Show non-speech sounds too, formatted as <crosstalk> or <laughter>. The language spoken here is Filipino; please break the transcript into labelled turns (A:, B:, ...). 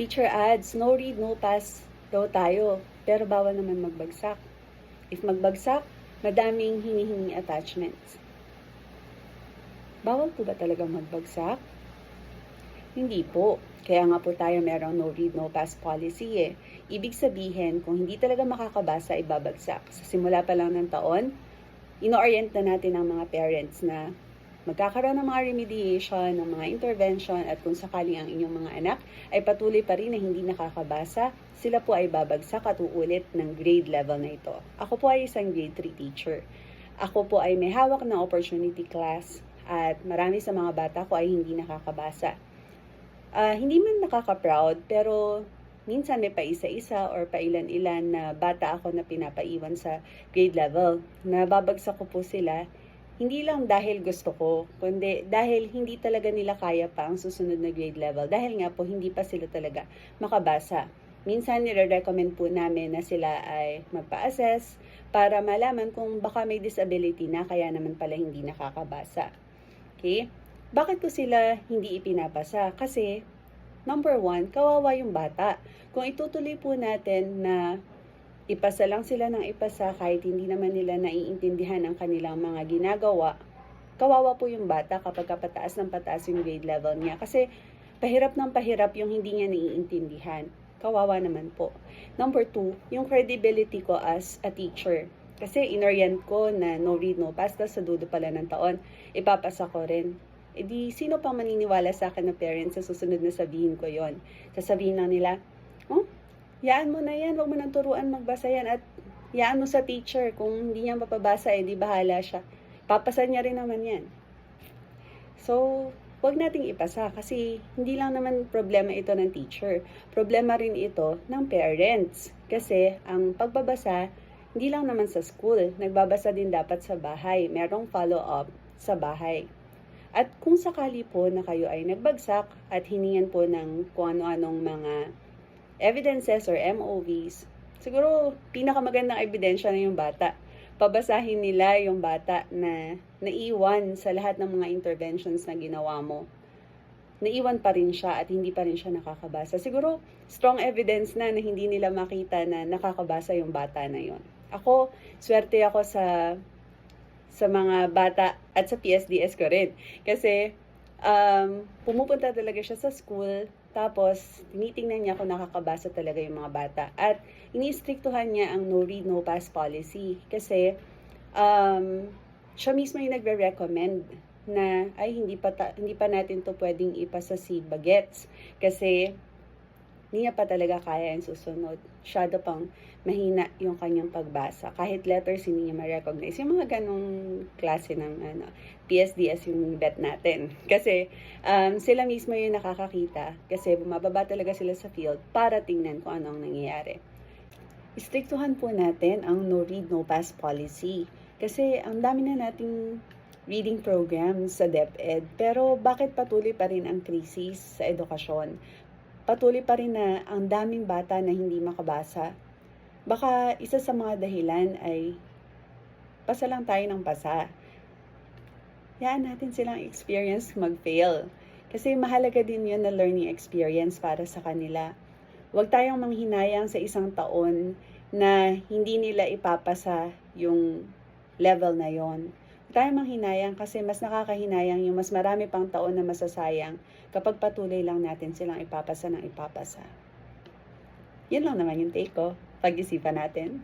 A: Teacher adds, no read, no pass daw tayo. Pero bawal naman magbagsak. If magbagsak, madaming hinihingi attachments. Bawal po ba talaga magbagsak? Hindi po. Kaya nga po tayo merong no read, no pass policy eh. Ibig sabihin, kung hindi talaga makakabasa, ibabagsak. Sa simula pa lang ng taon, ino-orient na natin ang mga parents na magkakaroon ng mga remediation, ng mga intervention, at kung sakaling ang inyong mga anak ay patuloy pa rin na hindi nakakabasa, sila po ay babagsak at uulit ng grade level na ito. Ako po ay isang grade 3 teacher. Ako po ay may hawak ng opportunity class at marami sa mga bata ko ay hindi nakakabasa. Ah, hindi man nakaka-proud, pero minsan may paisa-isa or pailan-ilan na bata ako na pinapaiwan sa grade level. Nababagsak ko po sila, hindi lang dahil gusto ko, kundi dahil hindi talaga nila kaya pa ang susunod na grade level. Dahil nga po, hindi pa sila talaga makabasa. Minsan nire-recommend po namin na sila ay magpa-assess para malaman kung baka may disability na kaya naman pala hindi nakakabasa. Okay? Bakit ko sila hindi ipinapasa? Kasi, number one, kawawa yung bata. Kung itutuloy po natin na ipasa lang sila ng ipasa kahit hindi naman nila naiintindihan ang kanilang mga ginagawa, kawawa po yung bata kapag pataas ng pataas yung grade level niya. Kasi, pahirap ng pahirap yung hindi niya naiintindihan. Kawawa naman po. Number two, yung credibility ko as a teacher. Kasi inorient ko na no read, no pass, sa dudo pala ng taon, ipapasa ko rin. E di, sino pang maniniwala sa akin na parents sa susunod na sabihin ko yon Sasabihin lang nila, oh, yaan mo na yan, wag mo nang turuan magbasa yan at yaan mo sa teacher. Kung hindi niya mapabasa, eh di bahala siya. Papasa niya rin naman yan. So, wag nating ipasa kasi hindi lang naman problema ito ng teacher. Problema rin ito ng parents. Kasi ang pagbabasa, hindi lang naman sa school. Nagbabasa din dapat sa bahay. Merong follow-up sa bahay. At kung sakali po na kayo ay nagbagsak at hiningan po ng kung ano-anong mga evidences or MOVs, siguro pinakamagandang ebidensya na yung bata. Pabasahin nila yung bata na naiwan sa lahat ng mga interventions na ginawa mo. Naiwan pa rin siya at hindi pa rin siya nakakabasa. Siguro, strong evidence na na hindi nila makita na nakakabasa yung bata na yon. Ako, swerte ako sa sa mga bata at sa PSDS ko rin. Kasi, um, pumupunta talaga siya sa school, tapos tinitingnan niya kung nakakabasa talaga yung mga bata. At iniistriktuhan niya ang no read, no pass policy. Kasi, um, siya mismo yung nagre-recommend na ay hindi pa ta- hindi pa natin to pwedeng ipasa si Bagets kasi hindi niya pa talaga kaya yung susunod. Shadow pang mahina yung kanyang pagbasa. Kahit letters hindi niya ma-recognize. Yung mga ganong klase ng ano, PSDS yung bet natin. <laughs> Kasi um, sila mismo yung nakakakita. Kasi bumababa talaga sila sa field para tingnan kung anong nangyayari. Istriktuhan po natin ang no read, no pass policy. Kasi ang dami na nating reading programs sa DepEd. Pero bakit patuloy pa rin ang krisis sa edukasyon? Patuloy pa rin na ang daming bata na hindi makabasa. Baka isa sa mga dahilan ay pasa lang tayo ng pasa. Yaan natin silang experience mag-fail. Kasi mahalaga din yun na learning experience para sa kanila. Huwag tayong manghinayang sa isang taon na hindi nila ipapasa yung level na yon tayo manghinayang kasi mas nakakahinayang yung mas marami pang taon na masasayang kapag patuloy lang natin silang ipapasa ng ipapasa. Yun lang naman yung take ko. Pag-isipan natin.